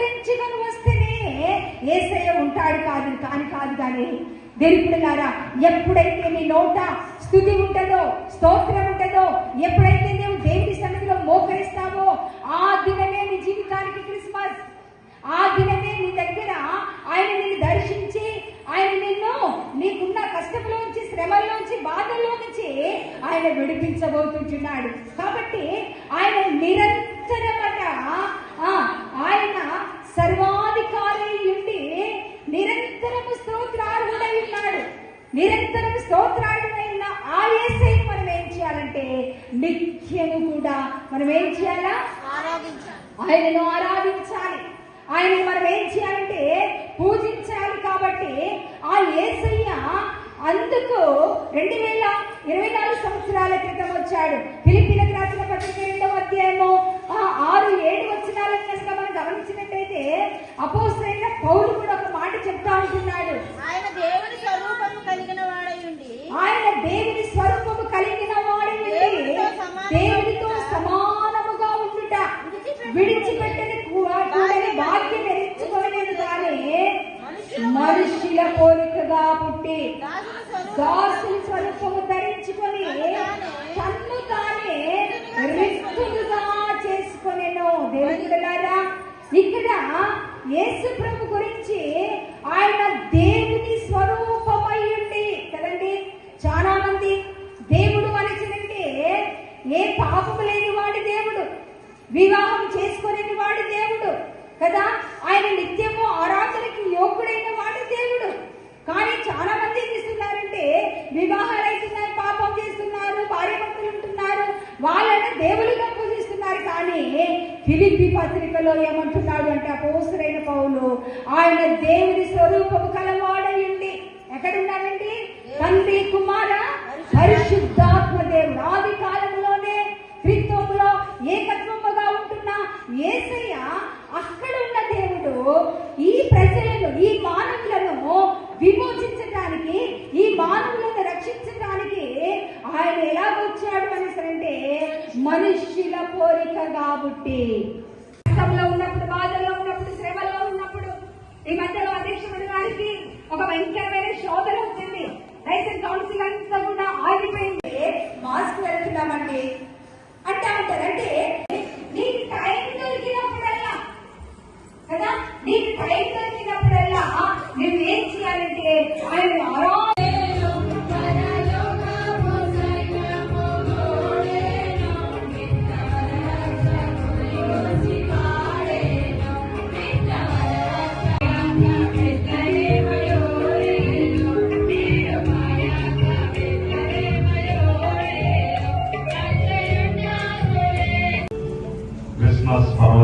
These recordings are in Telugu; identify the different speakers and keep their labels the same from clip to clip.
Speaker 1: అలంకరించుకొని వస్తేనే ఏసయ్య ఉంటాడు కాదు కాని కాదు కానీ దేవుడులారా ఎప్పుడైతే నీ నోట స్థుతి ఉంటుందో స్తోత్రం ఉంటుందో ఎప్పుడైతే నువ్వు దేవుడి సన్నిధిలో మోకరిస్తావో ఆ దినమే నీ జీవితానికి క్రిస్మస్. ఆ దినమే నీ దగ్గర ఆయన నిన్ను దర్శించి ఆయన నిన్ను నీకున్న కష్టంలోంచి శ్రమల్లోంచి బాధల్లో నుంచి ఆయన విడిపించబోతుంటున్నాడు. కాబట్టి ఆయన నిరంతరం నిరంతరం స్తోత్రార్హుడై ఉన్న ఆ యేసై మనం ఏం చేయాలంటే నిత్యము కూడా మనం ఏం చేయాలా?
Speaker 2: ఆరాధించాలి.
Speaker 1: ఆయనను ఆరాధించాలి. ఆయన మనం ఏం చేయాలంటే పూజించాలి కాబట్టి ఆ యేసయ్య అందుకు రెండు వేల ఇరవై నాలుగు సంవత్సరాల క్రితం వచ్చాడు. ఫిలిపిలకు రాసిన పత్రిక రెండవ అధ్యాయము ఆ ఆరు ఏడు వచ్చినాలను కనుక మనం గమనించినట్టయితే అపోసరైన పౌలు కూడా ఒక మాట విడిచిపెట్టని కూడని భాగ్యం ఎరించుకోలేదు కానీ మనుషుల పోలికగా పుట్టి
Speaker 2: దాసుని స్వరూపము
Speaker 1: ధరించుకొని తన్ను తానే. రిక్తులుగా చేసుకొనెను. దేవుడులారా ఇక్కడ యేసు ప్రభు గురించి ఆయన కానీ ఫిలిపి పత్రికలో ఏమంటున్నాడు అంటే అపోసరైన పౌలు ఆయన దేవుని స్వరూపము కలవాడయండి ఎక్కడున్నాడండి? తండ్రి కుమార పరిశుద్ధాత్మ దేవుడు ఆది కాలంలోనే త్రిత్వములో ఏకత్వముగా ఉంటున్న ఏసయ్య అక్కడ ఉన్న దేవుడు ఈ ప్రజలను ఈ మానవులను విమోచించడానికి ఈ మానవులను రక్షించడానికి ఆయన ఎలా వచ్చాడు అనేసరంటే మనుష్యుల కోరిక కాబట్టి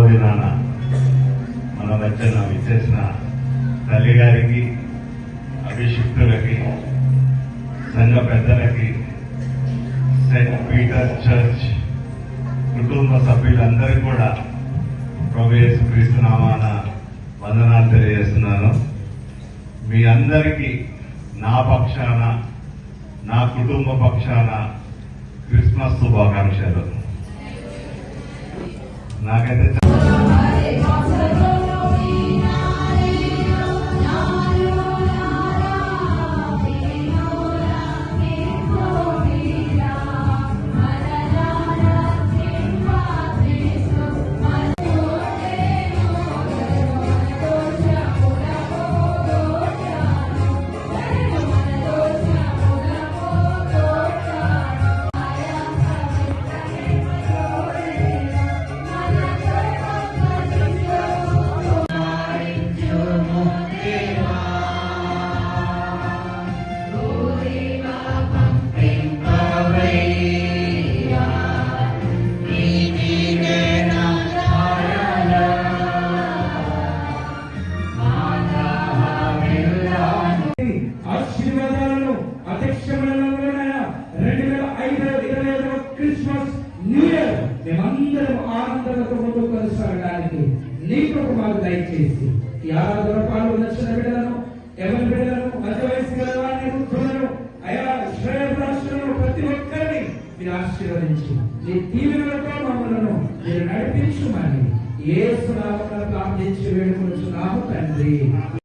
Speaker 3: పర్వదినాన మన మధ్యన విచ్చేసిన తల్లి గారికి అభిషిక్తులకి సంఘ పెద్దలకి సెయింట్ పీటర్ చర్చ్ కుటుంబ సభ్యులందరికీ కూడా ప్రభు క్రీస్తునామాన వందనాలు తెలియజేస్తున్నాను. మీ అందరికీ నా పక్షాన నా కుటుంబ పక్షాన క్రిస్మస్ శుభాకాంక్షలు. నాకైతే
Speaker 4: మేమందరం ఆనందంతో ముందుకు కొనసాగడానికి నీ కృప మాకు దయచేసి. యాదవ పాలు నచ్చిన బిడ్డలను ఎవరి బిడ్డలను మధ్య వయసు గల వారిని వృద్ధులను అయా శ్రేయభిలాషులను ప్రతి ఒక్కరిని మీరు ఆశీర్వదించి నీ తీవ్రతో మమ్మలను మీరు నడిపించుమని. ఏ సునామం ప్రార్థించి వేడుకొనుచున్నాము తండ్రి.